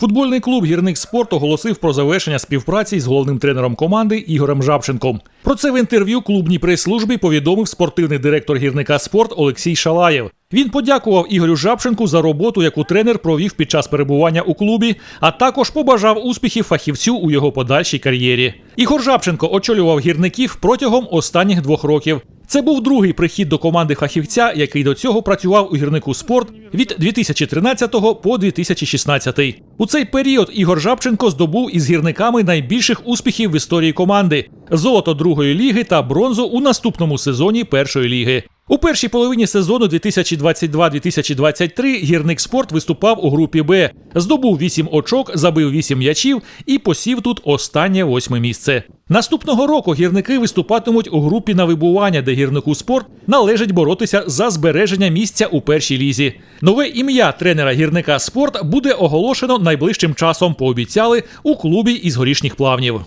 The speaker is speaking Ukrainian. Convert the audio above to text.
Футбольний клуб Гірник спорт оголосив про завершення співпраці з головним тренером команди Ігорем Жабченком. Про це в інтерв'ю клубній прес-службі повідомив спортивний директор гірника спорт Олексій Шалаєв. Він подякував Ігорю Жабченку за роботу, яку тренер провів під час перебування у клубі, а також побажав успіхів фахівцю у його подальшій кар'єрі. Ігор Жабченко очолював гірників протягом останніх двох років. Це був другий прихід до команди фахівця, який до цього працював у гірнику спорт від 2013 по 2016. У цей період Ігор Жабченко здобув із гірниками найбільших успіхів в історії команди: золото другої ліги та бронзу у наступному сезоні першої ліги. У першій половині сезону 2022-2023 гірник спорт виступав у групі Б, здобув 8 очок, забив 8 м'ячів і посів тут останнє восьме місце. Наступного року гірники виступатимуть у групі на вибування, де гірнику спорт належить боротися за збереження місця у першій лізі. Нове ім'я тренера гірника спорт буде оголошено найближчим часом. Пообіцяли у клубі із горішніх плавнів.